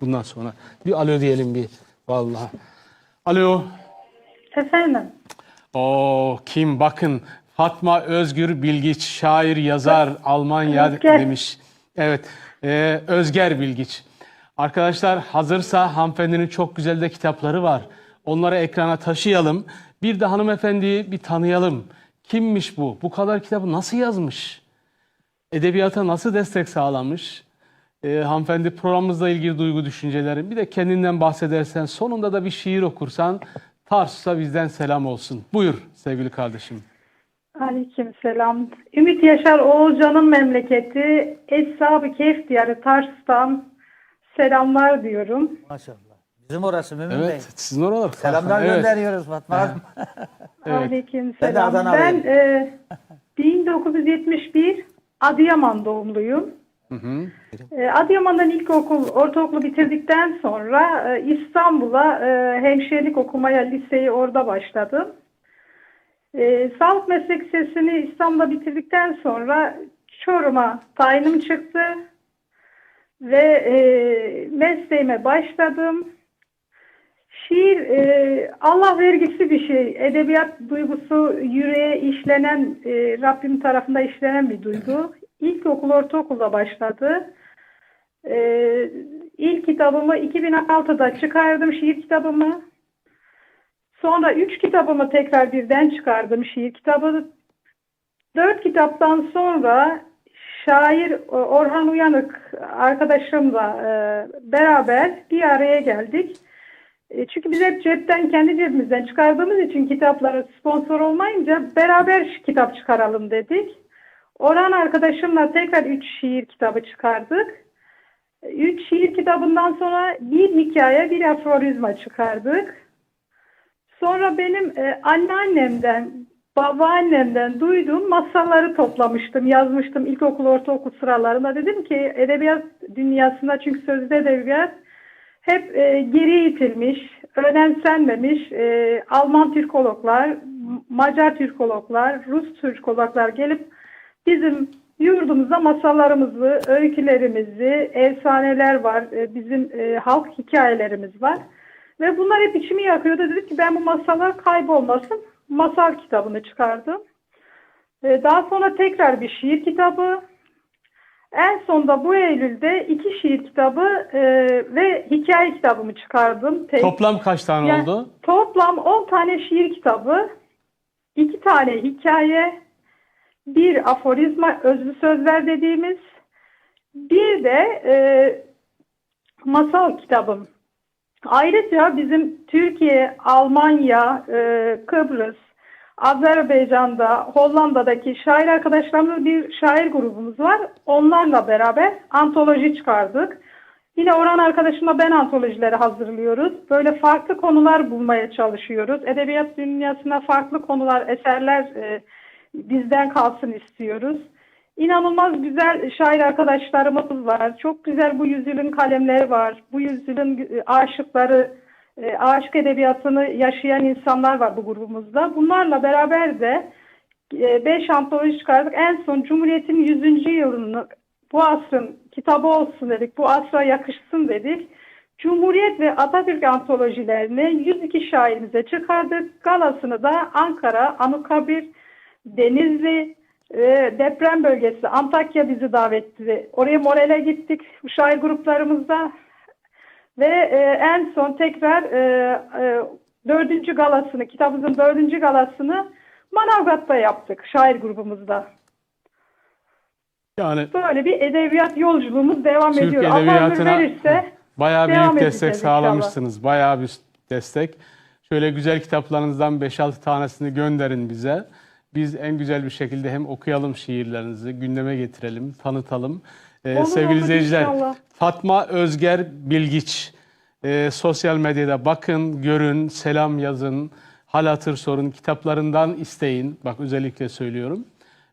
bundan sonra. Bir alo diyelim bir vallahi. Alo. Efendim. O kim bakın Fatma Özgür Bilgiç şair yazar Almanya Özger. demiş. Evet e, Özger Bilgiç. Arkadaşlar hazırsa hanımefendinin çok güzel de kitapları var. Onları ekrana taşıyalım. Bir de hanımefendiyi bir tanıyalım. Kimmiş bu? Bu kadar kitabı nasıl yazmış? Edebiyata nasıl destek sağlamış? E, hanımefendi programımızla ilgili duygu düşüncelerin bir de kendinden bahsedersen sonunda da bir şiir okursan Tarsus'a bizden selam olsun. Buyur sevgili kardeşim. Aleyküm selam. Ümit Yaşar Oğulcan'ın memleketi Eshab-ı Kehf diyarı Tars'tan selamlar diyorum. Maşallah. Bizim orası Mümin Bey. Evet, sizin oralar. Selamlar Evet. gönderiyoruz Fatma Hanım. Evet. Aleyküm Ben selam. Ben, Adanalıyım. e, 1971 Adıyaman doğumluyum. Hı hı. E, Adıyaman'dan ilkokul, ortaokulu bitirdikten sonra e, İstanbul'a e, hemşirelik okumaya liseyi orada başladım. E, sağlık meslek lisesini İstanbul'da bitirdikten sonra Çorum'a tayinim çıktı ve e, mesleğime başladım. Şiir Allah vergisi bir şey. Edebiyat duygusu yüreğe işlenen, Rabbim tarafında işlenen bir duygu. İlkokul, ortaokulda başladı. E, ilk kitabımı 2006'da çıkardım, şiir kitabımı. Sonra üç kitabımı tekrar birden çıkardım, şiir kitabı. Dört kitaptan sonra şair e, Orhan Uyanık arkadaşımla e, beraber bir araya geldik. E, Çünkü biz hep cepten kendi cebimizden çıkardığımız için kitaplara sponsor olmayınca beraber kitap çıkaralım dedik. Orhan arkadaşımla tekrar üç şiir kitabı çıkardık. Üç şiir kitabından sonra bir hikaye, bir aforizma çıkardık. Sonra benim e, anneannemden, babaannemden duyduğum masalları toplamıştım, yazmıştım ilkokul, ortaokul sıralarında. Dedim ki edebiyat dünyasında çünkü sözlü edebiyat hep e, geri itilmiş, önemsenmemiş e, Alman Türkologlar, Macar Türkologlar, Rus Türkologlar gelip bizim yurdumuzda masallarımızı, öykülerimizi, efsaneler var, e, bizim e, halk hikayelerimiz var. Ve bunlar hep içimi yakıyordu. Dedim ki ben bu masallar kaybolmasın. Masal kitabını çıkardım. E, daha sonra tekrar bir şiir kitabı, en sonunda bu Eylül'de iki şiir kitabı e, ve hikaye kitabımı çıkardım. Tek- Toplam kaç tane Yani oldu? Toplam 10 tane şiir kitabı, iki tane hikaye, bir aforizma, özlü sözler dediğimiz, bir de e, masal kitabım. Ayrıca bizim Türkiye, Almanya, e, Kıbrıs, Azerbaycan'da, Hollanda'daki şair arkadaşlarımızla bir şair grubumuz var. Onlarla beraber antoloji çıkardık. Yine Orhan arkadaşımla ben antolojileri hazırlıyoruz. Böyle farklı konular bulmaya çalışıyoruz. Edebiyat dünyasına farklı konular, eserler e, bizden kalsın istiyoruz. İnanılmaz güzel şair arkadaşlarımız var. Çok güzel bu yüzyılın kalemleri var. Bu yüzyılın e, aşıkları, e, aşık edebiyatını yaşayan insanlar var bu grubumuzda. Bunlarla beraber de 5 antoloji çıkardık. En son Cumhuriyet'in 100. yılını bu asrın kitabı olsun dedik. Bu asra yakışsın dedik. Cumhuriyet ve Atatürk antolojilerini 102 şairimize çıkardık. Galasını da Ankara, Anıtkabir, Denizli, e, deprem bölgesi Antakya bizi davet etti. Oraya morale gittik şair gruplarımızda. Ve e, en son tekrar e, e, dördüncü galasını, kitabımızın dördüncü galasını Manavgat'ta yaptık şair grubumuzda. Yani Böyle bir edebiyat yolculuğumuz devam Türk ediyor. Allah edebiyatına verirse bayağı devam büyük destek edeceğiz inşallah. sağlamışsınız. Bayağı bir destek. Şöyle güzel kitaplarınızdan 5-6 tanesini gönderin bize. Biz en güzel bir şekilde hem okuyalım şiirlerinizi, gündeme getirelim, tanıtalım. Ee, Olur, sevgili olur izleyiciler, inşallah. Fatma Özger Bilgiç. Ee, sosyal medyada bakın, görün, selam yazın, hal hatır sorun, kitaplarından isteyin. Bak özellikle söylüyorum.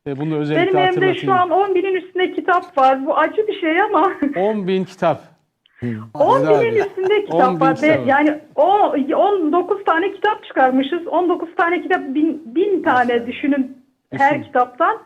Ee, bunu özellikle benim hatırlatayım. şu an 10 binin üstünde kitap var. Bu acı bir şey ama 10 bin kitap. 10 Güzel. binin üstünde 10 kitap var. Yani o 19 tane kitap çıkarmışız. 1000 tane kitap bin, bin tane düşünün her kitaptan.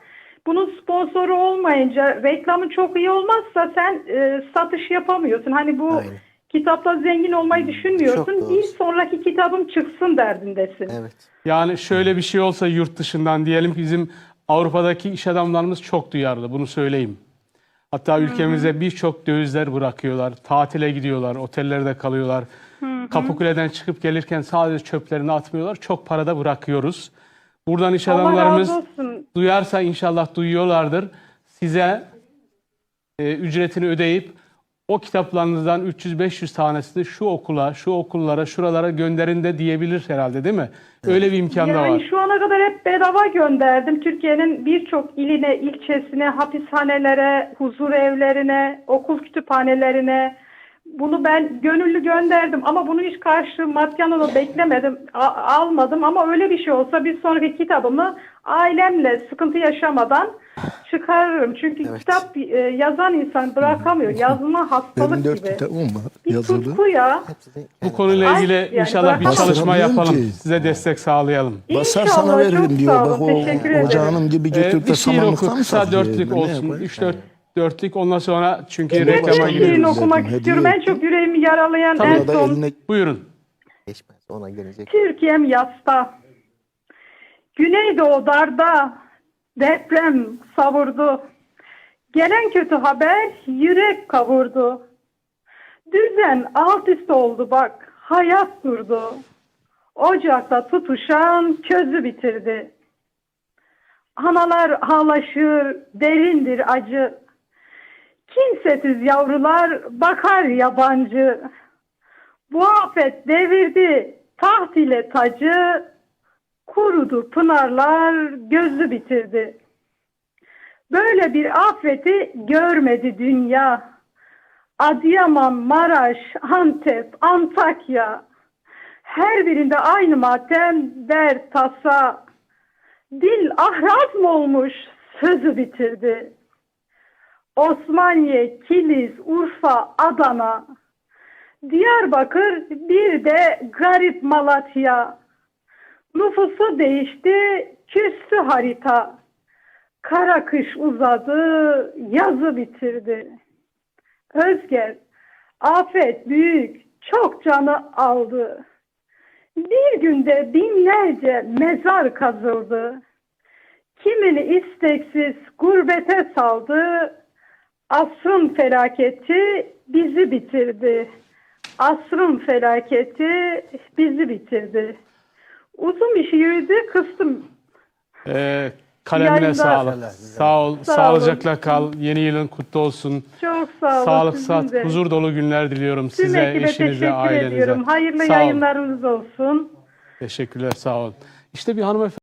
bunun sponsoru olmayınca, reklamı çok iyi olmazsa sen e, satış yapamıyorsun. Hani bu Aynen. kitapla zengin olmayı düşünmüyorsun. Bir sonraki kitabım çıksın derdindesin. Evet. Yani şöyle bir şey olsa yurt dışından diyelim ki bizim Avrupa'daki iş adamlarımız çok duyarlı bunu söyleyeyim. Hatta ülkemize birçok dövizler bırakıyorlar. Tatile gidiyorlar, otellerde kalıyorlar. Kapıkule'den çıkıp gelirken sadece çöplerini atmıyorlar. Çok para da bırakıyoruz. Buradan iş Allah adamlarımız razı olsun. duyarsa inşallah duyuyorlardır. Size e, ücretini ödeyip o kitaplarınızdan 300-500 tanesini şu okula, şu okullara, şuralara gönderin de diyebilir herhalde değil mi? Öyle bir imkan da Yani var. şu ana kadar hep bedava gönderdim. Türkiye'nin birçok iline, ilçesine, hapishanelere, huzur evlerine, okul kütüphanelerine bunu ben gönüllü gönderdim ama bunun hiç karşı maddi anlamda beklemedim, a- almadım ama öyle bir şey olsa bir sonraki kitabımı ailemle sıkıntı yaşamadan çıkarırım. Çünkü Evet. kitap e, yazan insan bırakamıyor. Yazma hastalık Benim dört gibi. kitabım var Bir yazılı. tutku ya. Bu konuyla Ay, ilgili yani inşallah bir çalışma yapalım. Ki. Size destek sağlayalım. Basar İnşallah, sana veririm diyor. Bak o ocağının gibi Ee, götürüp bir de şiir oku, mı kısa saklıyor? dörtlük Ben ne olsun. yapayım? 3-4 dörtlük ondan sonra çünkü Ben reklama giriyoruz. dedim, okumak hediye istiyorum. En ettim. çok yüreğimi yaralayan Tamam. en Ya da son eline Buyurun. geçmez. Ona gelecek. Türkiye'm yasta. Güneydoğu darda deprem savurdu. Gelen kötü haber yürek kavurdu. Düzen alt üst oldu bak, hayat durdu. Ocakta tutuşan közü bitirdi. Analar ağlaşır, derindir acı. Kimsesiz yavrular bakar yabancı. Bu afet devirdi taht ile tacı, kurudu pınarlar gözü bitirdi. Böyle bir afeti görmedi dünya. Adıyaman, Maraş, Antep, Antakya. Her birinde aynı matem, dert, tasa. Dil ahraz mı olmuş sözü bitirdi. Osmaniye, Kilis, Urfa, Adana. Diyarbakır bir de garip Malatya. Nüfusu değişti, küstü harita. Kara kış uzadı, yazı bitirdi. Özger, afet büyük, çok canı aldı. Bir günde binlerce mezar kazıldı. Kimini isteksiz gurbete saldı. Asrın felaketi bizi bitirdi. Asrın felaketi bizi bitirdi. Uzun bir şiirdi, kıstım. Ee, kalemine Yayınlar. sağlık. Sağ ol. Sağ sağlıcakla kal. Yeni yılın kutlu olsun. Çok sağ olun. Sağlık, sizin de. huzur dolu günler diliyorum Tüm size, ekibe eşinize, teşekkür ailenize. ediyorum. Hayırlı Sağ olun. yayınlarınız olsun. Teşekkürler, sağ olun. İşte bir hanımefendi